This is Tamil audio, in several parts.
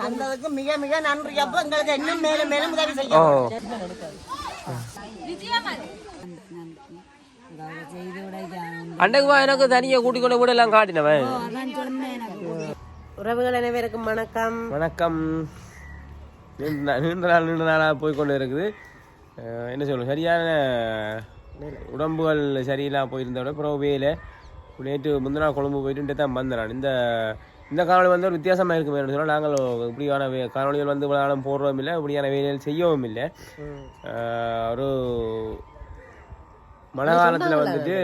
தந்ததுக்கு மிக மிக நன்றி. அப்ப எங்களுக்கு இன்னும் மேலும் மேலும் உதவி செய்யும் அண்டைக்கு வா எனக்கு தனியாக கூட்டிக் கொண்டு கூட எல்லாம் காட்டினவன். உறவுகள் அனைவருக்கும் வணக்கம். வணக்கம். நீண்ட நாள் நீண்ட நாளாக போய் கொண்டு இருக்குது. என்ன சொல்லணும் சரியான உடம்புகள் சரியில்லாம போயிருந்த விட பிறகு வேலை. நேற்று முந்தின நாள் கொழும்பு போயிட்டு தான் வந்தேன். இந்த இந்த காணொளி வந்து ஒரு வித்தியாசமாக இருக்குமே சொன்னால் நாங்கள் இப்படியான காணொலிகள் வந்து இவ்வளோ நாளும் இல்லை இப்படியான வேலைகள் செய்யவும் இல்லை. ஒரு மழை காலத்தில் வந்துட்டு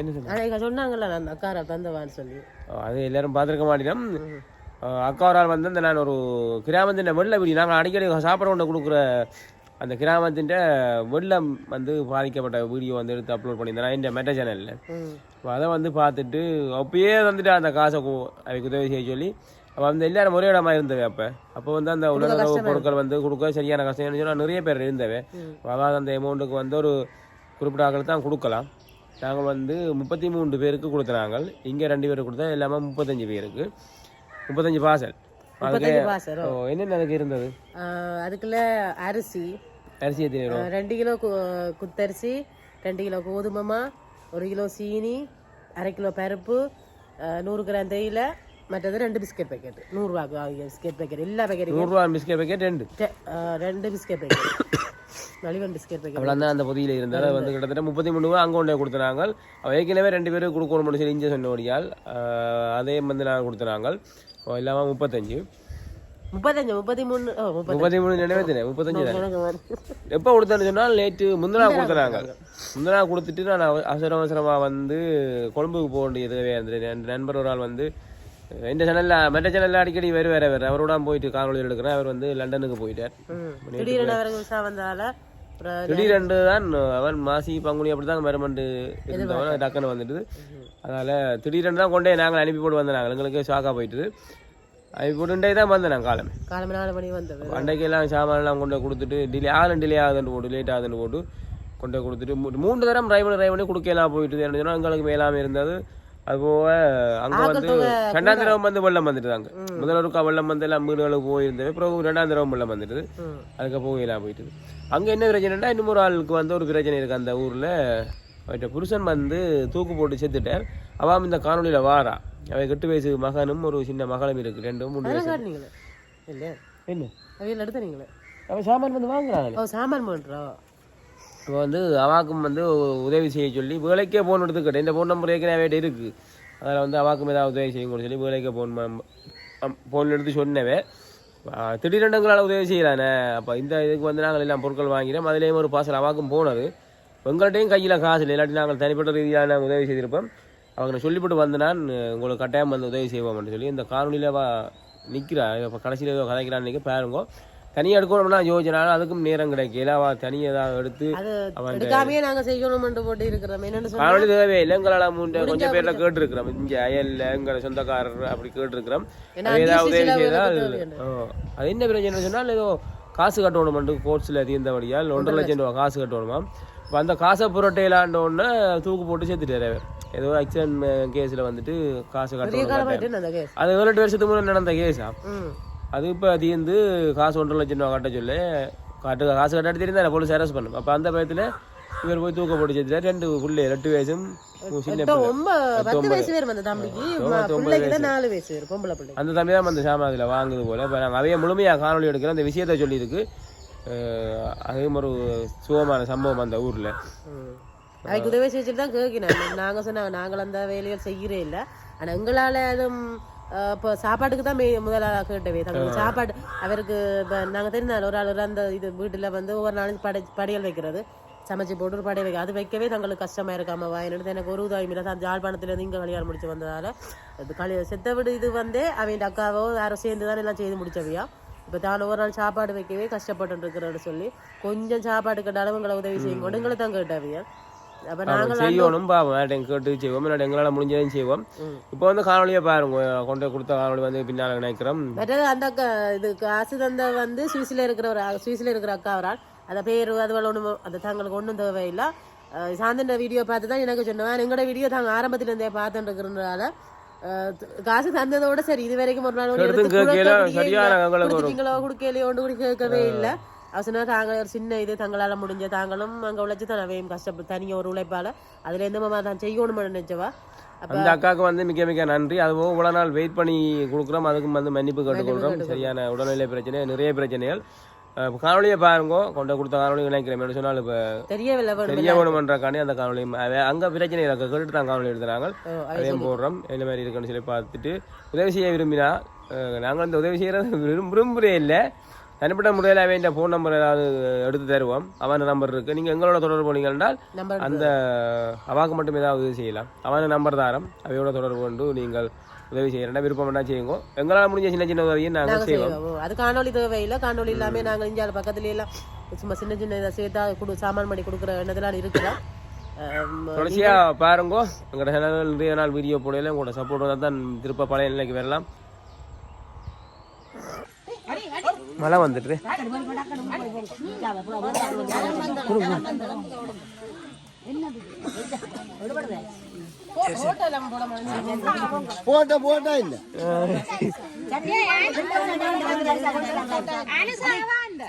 என்ன சொன்னாங்கல்ல அந்த அக்காரை தந்தவான்னு சொல்லி. அது எல்லாரும் பார்த்துருக்க மாட்டோம் அக்கா ஒரு ஆள் வந்து இந்த நான் ஒரு கிராமத்தின் வெள்ள வீடி நாங்கள் அடிக்கடி சாப்பிட கொண்டு கொடுக்குற அந்த கிராமத்தின் வெள்ளம் வந்து பாதிக்கப்பட்ட வீடியோ வந்து எடுத்து அப்லோட் பண்ணியிருந்தேன். இந்த மெட்ட சேனலில் அதை வந்து பார்த்துட்டு அப்பயே வந்துட்டு அந்த காசை கு- அதுக்கு உதவி செய்ய சொல்லி அப்போ வந்து எல்லாரும் ஒரே இடமா இருந்தவை அப்போ. அப்போ வந்து அந்த உலக பொருட்கள் வந்து கொடுக்க சரியான கஷ்டம் சொன்னால் நிறைய பேர் இருந்தவை. அதாவது அந்த அமௌண்ட்டுக்கு வந்து ஒரு குறிப்பிட்ட ஆட்கள் தான் கொடுக்கலாம். நாங்கள் வந்து முப்பத்தி மூன்று பேருக்கு கொடுத்துனாங்க. இங்கே ரெண்டு பேருக்கு கொடுத்தா எல்லாமே முப்பத்தஞ்சு பேருக்கு. முப்பத்தஞ்சு ஓ, என்னென்ன அதுக்கு இருந்தது? அதுக்குள்ள அரிசி அரிசி எத்தனை ரெண்டு கிலோ குத்தரிசி ரெண்டு கிலோ கோதுமமா ஒரு கிலோ சீனி அரை கிலோ பருப்பு நூறு கிராம் தேயிலை மற்றது ரெண்டு பிஸ்கட் பேக்கெட் நூறுரூவாக்கு பிஸ்கட் பேக்கெட் எல்லா பேக்கெட்டும் நூறுரூவா பிஸ்கட் பேக்கெட் ரெண்டு. ரெண்டு பிஸ்கட் பேக்கெட் நலிவன் பிஸ்கட் பேக்கெட் அவ்வளோ அந்த பொதியில் இருந்தால் வந்து கிட்டத்தட்ட முப்பத்தி மூணு ரூபா அங்கே கொண்டே கொடுத்துனாங்க. ஏற்கனவே ரெண்டு பேருக்கு கொடுக்கணும் சொல்லி சொன்னபடியால் ஆஹ், அதே வந்து நாங்கள் கொடுத்துனாங்க. இல்லாமல் முப்பத்தஞ்சு. முப்பத்தஞ்சு முப்பத்தி மூணு முப்பத்தி மூணு நினைவேத்தினேன் முப்பத்தஞ்சு. எப்போ கொடுத்தேன்னு சொன்னால் நேற்று முந்தினா கொடுத்துனாங்க முந்தினா கொடுத்துட்டு நான் அவ- அவசர அவசரமாக வந்து கொழும்புக்கு போக வேண்டியது இருந்தது. என் நண்பர் ஒரு ஆள் வந்து இந்த சேனலில் மற்ற சேனலில் அடிக்கடி வேறு வேறு வேறு அவரோட போயிட்டு காணொலியில் எடுக்கிறேன். அவர் வந்து லண்டனுக்கு போயிட்டார். திடீரென்று தான் அவன் மாசி பங்குனி அப்படி தான் மருமண்டு இருந்தவன் டக்குன்னு வந்துட்டு அதனால் திடீரென்று தான் கொண்டே நாங்கள் அனுப்பி போட்டு வந்தோம் நாங்கள். எங்களுக்கு ஷாக்காக போயிட்டுது. அனுப்பி போட்டுட்டே தான் வந்தேன் நான் காலமே. காலம நாலு மணி வந்தது. அன்றைக்கெல்லாம் சாமான்லாம் கொண்டு கொடுத்துட்டு டிலே ஆகலும் டிலே ஆகுதுன்னு போட்டு லேட் ஆகுதுன்னு போட்டு கொண்டு கொடுத்துட்டு மூன்று தரம் டிரைவ் பண்ணி டிரைவ் பண்ணி கொடுக்கலாம் போயிட்டு என்ன சொன்னா எங்களுக்கு மேலாமல் இருந்தது. அதுபோக அங்கே வந்து ரெண்டாம் தடவை வந்து வெள்ளம் வந்துட்டுதாங்க முதல் ஒருக்கா வெள்ளம் வந்து எல்லாம் வீடுகளுக்கு போயிருந்தது. அப்புறம் ரெண்டாம் தடவை வெள்ளம் வந்துட்டுது. ம். அதுக்கப்புறம் எல்லாம் போயிட்டுது. அங்கே என்ன பிரச்சனைனா ஒரு ஆளுக்கு வந்து ஒரு பிரச்சனை இருக்குது அந்த ஊரில். அவர்கிட்ட புருஷன் வந்து தூக்கு போட்டு செத்துட்டார். அவாம் இந்த காணொலியில் வாரா. அவ எட்டு வயசு மகனும் ஒரு சின்ன மகளும் இருக்கு. ரெண்டும் மூணு வயசு காட்டினீங்களே இல்லையா? என்ன? அவையில் எடுத்த நீங்களே. அவன் சாமான் வந்து வாங்குறாங்க சாமான் பண்ணுறோம் இப்போ வந்து அவாக்கும் வந்து உதவி செய்ய சொல்லி வேலைக்கே ஃபோன் எடுத்துக்கிட்டேன் இந்த ஃபோன் நம்பர் ஏற்கனவே இருக்குது அதில் வந்து அவாக்கும் ஏதாவது உதவி செய்யுங்கன்னு சொல்லி வேலைக்கே ஃபோன் ஃபோன் எடுத்து சொன்னவே. திடீரெண்டுங்களால் உதவி செய்யலானே அப்போ இந்த இதுக்கு வந்து நாங்கள் எல்லாம் பொருட்கள் வாங்கினோம் அதுலேயும் ஒரு பார்சல் அவாக்கும் போனது. எங்கள்கிட்டையும் கையில் காசு இல்லை. இல்லாட்டி நாங்கள் தனிப்பட்ட ரீதியாக நாங்கள் உதவி செய்திருப்போம். அவங்க சொல்லிவிட்டு வந்து நான் உங்களுக்கு கட்டாயம் வந்து உதவி செய்வோம்னு சொல்லி இந்த காணொலியில் வா நிற்கிறா இப்போ கடைசியில் ஏதோ கதைக்கிறான்னு நினைக்க பாருங்க தனியாக எடுக்கணும்னா யோசிச்சனாலும் அதுக்கும் நேரம் கிடைக்கல அவ தனியாக ஏதாவது எடுத்து அவன் எடுக்காமையே நாங்க செய்யணும்னு போட்டு இருக்கிறோம் காணொலி தேவை இல்லை. எங்களால் மூன்று கொஞ்சம் பேர்ல கேட்டிருக்கிறோம். இங்கே அயல்ல எங்களை சொந்தக்காரர் அப்படி கேட்டிருக்கிறோம். ஏதாவது உதவி செய்தால் அது என்ன பிரச்சனை சொன்னால் ஏதோ காசு கட்டணுமெண்டு கோர்ட்ஸில் தீர்ந்தபடியால் ஒன்றரை லட்சம். ரூபா காசு கட்டணுமாம். இப்போ அந்த காசை புரட்டையிலாண்டோன்னு தூக்கு போட்டு சேர்த்துட்டாரு. ஏதோ ஆக்சிடென்ட் கேஸில் வந்துட்டு காசு கட்டணும் அது ஏழு எட்டு வருஷத்துக்கு முன்னாடி நடந்த கேஸா அது இப்போ தீர்ந்து காசு ஒன்றரை லட்சம் ரூபா கட்ட சொல்லி. கட்டு காசு கட்டாட்டி தெரியுந்தா போலீஸ் அரெஸ்ட் பண்ணும். அப்போ அந்த பயத்தில் இவர் போய் தூக்க போட்டு சேர்த்துட்டார் ரெண்டு புள்ளை ரெண்டு வயசும் அந்த தம்பி தான் அந்த சாமான் அதில் வாங்குது போல. இப்போ நாங்கள் அவைய முழுமையாக காணொலி எடுக்கிறோம். அந்த விஷயத்த சொல்லியிருக்கு. அஹ் அதுவும் ஒரு சுகமான சம்பவம் அந்த ஊரில். அதுக்கு உதவி செஞ்சுட்டு தான் கேட்கினேன் நாங்க சொன்னாங்க நாங்கள் அந்த வேலைகள் செய்கிறே இல்லை. ஆனா எங்களால அதுவும் அஹ், இப்போ சாப்பாட்டுக்கு தான் முதல்ல கேட்டவே. தங்களுக்கு சாப்பாடு அவருக்கு இப்போ நாங்கள் தெரிந்தால் ஒரு ஆள் ஒரு அந்த இது வீட்டில் வந்து ஒவ்வொரு நாளும் படை படையல் வைக்கிறது. சமைச்சு போட்டு ஒரு படையல் வைக்க அது வைக்கவே தங்களுக்கு கஷ்டமா இருக்காம வாயினு எனக்கு ஒரு உதவி இல்லை. தான் ஜாழ்ப்பாணத்துலேருந்து இங்கே கல்யாணம் முடிச்சு வந்ததால அது கல்ய செத்த வீடு இது வந்து அவன் அக்காவோ யாரோ சேர்ந்து தான் எல்லாம் செய்து முடிச்சவையா. இப்போ தான் ஒரு நாள் சாப்பாடு வைக்கவே கஷ்டப்பட்டு இருக்கிறன்னு சொல்லி கொஞ்சம் சாப்பாடு கேட்டாலும் எங்களை உதவி செய்யும் கொண்டு எங்களை தான் கேட்டாவியா. செய்யணும் பாவம். யார்ட்டையும் கேட்டு செய்வோம். இல்லாட்டி எங்களால் முடிஞ்சதையும் செய்வோம். இப்போ வந்து காணொலியை பாருங்க. கொண்டு கொடுத்த காணொலி வந்து பின்னால் நினைக்கிறோம். அந்த இது காசு தந்த வந்து சுவிஸில் இருக்கிற ஒரு சுவிஸில் இருக்கிற அக்கா ஒரு ஆள். அந்த பேர் அதுவரை ஒன்றும் அது தங்களுக்கு ஒன்றும் தேவையில்லை. சாந்தன் வீடியோ பார்த்து தான் எனக்கு சொன்னேன். எங்களோட வீடியோ தாங்க ஆரம்பத்துல இருந்தே பார்த்துட்டு இருக்கிறதுனால காசு தந்ததோட சரி இது வரைக்கும் ஒரு நாள் கொடுக்கலையோ ஒன்று கூட கேட்கவே இல்லை. அவசரம் தாங்க ஒரு சின்ன இது தங்களால முடிஞ்ச தாங்களும் அங்க உழைச்சு தான் அவையும் கஷ்டப்பட்டு தனியாக ஒரு உழைப்பால. அதுல எந்த மாதிரி தான் செய்யணும்னு நினைச்சவா? அந்த அக்காவுக்கு வந்து மிக மிக நன்றி. அதுவும் இவ்வளோ நாள் வெயிட் பண்ணி கொடுக்குறோம். அதுக்கும் வந்து மன்னிப்பு கேட்டுக்கொள்கிறோம் சரியான உடல்நிலை பிரச்சனை நிறைய பிரச்சனைகள். அஹ் காணொளியை பாருங்க. கொண்டு கொடுத்த காணொலி நினைக்கிறேன். சொன்னால் இப்போ வேணும் தெரிய வேணுமன்றக்காண்டி அந்த காணொலி அங்க பிரச்சனை இருக்கு கேட்டு தான் காணொலி எடுத்துறாங்க அதையும் போடுறோம். என்ன மாதிரி இருக்குன்னு சொல்லி பார்த்துட்டு உதவி செய்ய விரும்பினா நாங்கள் இந்த உதவி செய்யறது விரும் விரும்புறே இல்லை. தனிப்பட்ட முறையில் வேண்டிய ஃபோன் நம்பர் ஏதாவது எடுத்து தருவோம். அவன் நம்பர் இருக்கு. நீங்க எங்களோட தொடர்பு போனீங்க என்றால் நம்பர் அந்த அவாக்கு மட்டும் ஏதாவது உதவி செய்யலாம். அவன் நம்பர் தாரம். அவையோட தொடர்பு கொண்டு நீங்கள் உதவி செய்யறா விருப்பம் வேணா செய்யுங்க. எங்களால் முடிஞ்ச சின்ன சின்ன உதவியை நாங்கள் நாங்க செய்வோம். அது காணொலி தேவையில்லை. காணொலி இல்லாம நாங்க இந்தியாவில் பக்கத்துல எல்லாம் சும்மா சின்ன சின்ன இதை சேர்த்தா கொடு சாமான் பண்ணி கொடுக்குற எண்ணதெல்லாம் இருக்குதா அம், தொடர்ச்சியா பாருங்க. எங்களோட நிறைய நாள் வீடியோ போடையில உங்களோட சப்போர்ட் வந்தால் தான் திருப்ப பழைய நிலைக்கு வரலாம். மழை வந்துட்டு போட்ட போட்டா இல்ல.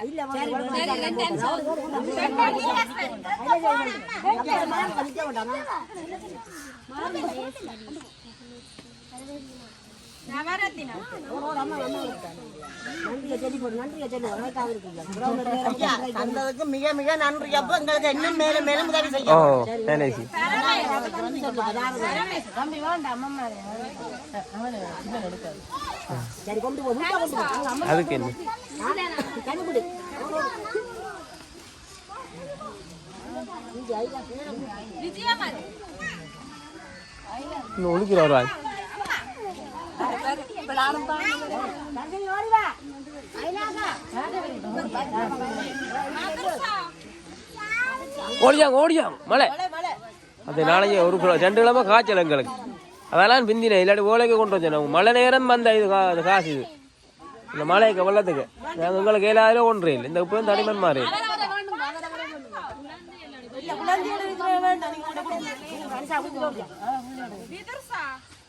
ஐயா, தந்ததுக்கு மிக மிக நன்றி. அப்ப எங்களுக்கு இன்னும் மேலும் மேலும் உதவி செய்யும் அதுக்கு என்ன? வருவாங்க ஓடியாங்க ஓடியாங்க மழை. அது நாளைக்கு ஒரு கிலோ ரெண்டு கிலோமா காய்ச்சல் எங்களுக்கு. அதெல்லாம் பிந்தின இல்லாட்டி ஓலைக்கு கொண்டு வச்சேன் மழை நேரம் வந்த இது கா- அது காசு இது. இந்த மழைக்கு வெள்ளத்துக்கு. நாங்கள் உங்களுக்கு ஏழாயிரம் ஒன்று இல்லை. இந்த இப்போ தனிமன் மாறி.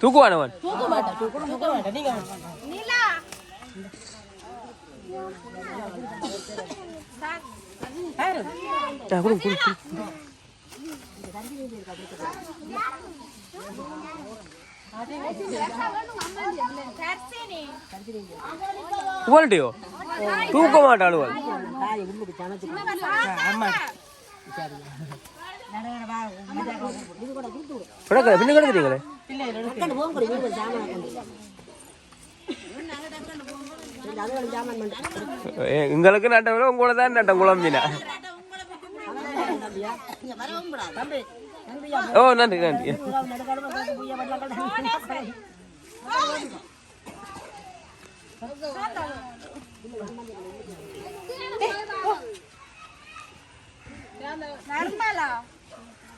தூக்குவானவன் தூக்க மாட்டேன் தூக்க மாட்டேன் நீங்க ஆ, குடு, குடு, குடு. குவாலிட்டியோ தூக்க மாட்டாளுவல் பிள்ளை பின்ன கிடக்குறீங்களே எங்களுக்கு நட்ட விட உங்களோட தான் நட்டம் குழம்பினா ஓ நன்றி நன்றி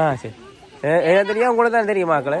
ஆ சரி. எனக்கு தெரியும்? உங்களுக்கு தான் தெரியும் மக்களே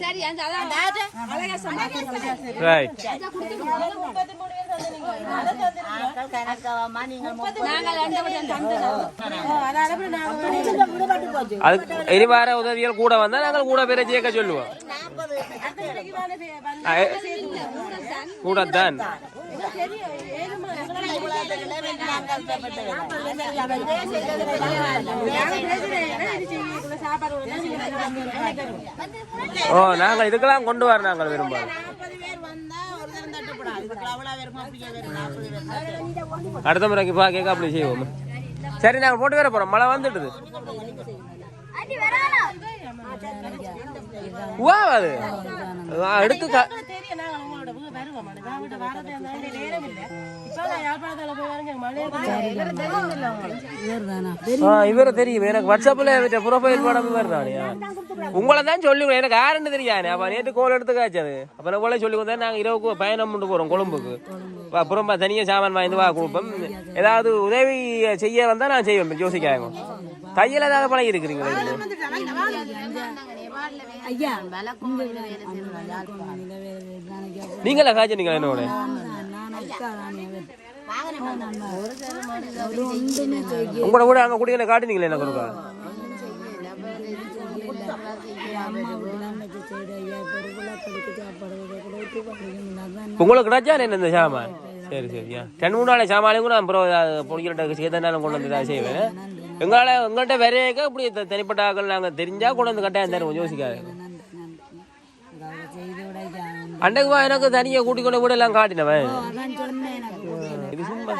சரி அவ்வளோ தான் அவ்வளோ தான் ரைட் அது இனி வர உதவிகள் கூட வந்தா நாங்கள் கூட பேரை சேர்க்க சொல்லுவோம். கூட தான் ஓ நாங்கள் இதுக்கெல்லாம் கொண்டு வர நாங்கள் விரும்புகிறோம் அடுத்த முறைக்கு பா கேட்க அப்படி செய்வோம். சரி நாங்கள் போட்டு வர போறோம். மழை வந்துடுது. வா அது. எடுத்து இவரை தெரியும். எனக்கு வாட்ஸ்அப்பில் இவற்றை ப்ரொஃபைல் படம் இவர் தானே உங்களை தான் சொல்லி எனக்கு யாருன்னு தெரியாது அப்போ நேற்று கோல் எடுத்து காய்ச்சது அப்புறம் கோலை சொல்லி வந்தா நாங்கள் இரவுக்கு பயணம் பண்ணி போகிறோம் கொழும்புக்கு. அப்ப அப்புறம் தனியாக சாமான் வாங்கி வா கொடுப்போம். ஏதாவது உதவி செய்ய வந்தால் நான் செய்வேன். யோசிக்காங்க தையல் ஏதாவது பழகி இருக்கிறீங்களா நீங்களா காய்ச்சனீங்களா என்னோட உங்களோட கூட அங்கே குடிக்கல காட்டுனீங்களே என்ன கொடுக்க உங்களுக்கு கிடைச்சா என்ன இந்த சாமான்? சரி சரியா ரெண்டு மூணு நாள் சாமானையும் கூட அப்புறம் பொடிக்கிட்ட சேர்த்தனாலும் கொண்டு வந்து செய்வேன். எங்களால் எங்கள்கிட்ட விரையக்க இப்படி தனிப்பட்ட ஆக்கள் நாங்கள் தெரிஞ்சா கொண்டு வந்து கட்டாயம் தருவோம். யோசிக்காது அன்றைக்கு வா எனக்கு தனியாக கூட்டி கொண்டு கூட எல்லாம் காட்டினவன். இது சும்மா.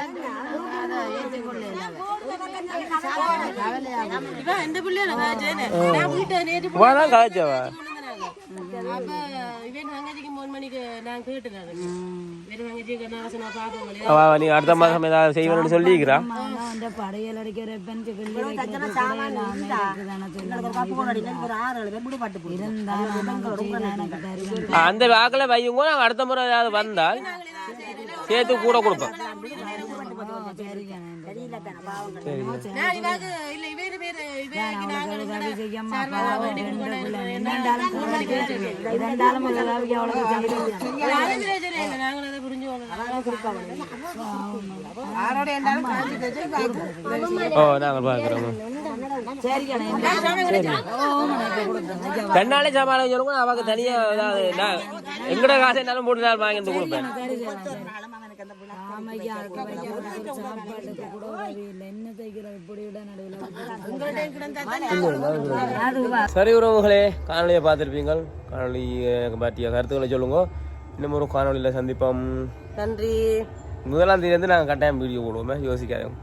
இவன் எந்த பிள்ளைய நான் வீட்டை நீ அடுத்த மாதம் ஏதாவது செய்வேன்னு சொல்லிக்கிறா படையல் அடிக்கிற பெஞ்சு ஆ, அந்த வாக்கில் வையுங்க நாங்கள் அடுத்த முறை ஏதாவது வந்தால் சேர்த்து கூட கொடுப்போம் ஓ நாங்கள் பார்க்குறோம் தன்னாலே சமாளம் சொல்லுங்க ஏதாவது நான் எங்கட காசு என்னாலும் மூணு நாள் வாங்கி சரி உறவுகளே காணொலியை பார்த்துருப்பீங்கள். காணொலி பற்றிய கருத்துக்களை சொல்லுங்க. இன்னும் ஒரு காணொலியில் சந்திப்போம். நன்றி. முதலாம் தேதி வந்து நாங்கள் கட்டாயம் வீடியோ போடுவோமே. யோசிக்காதோம்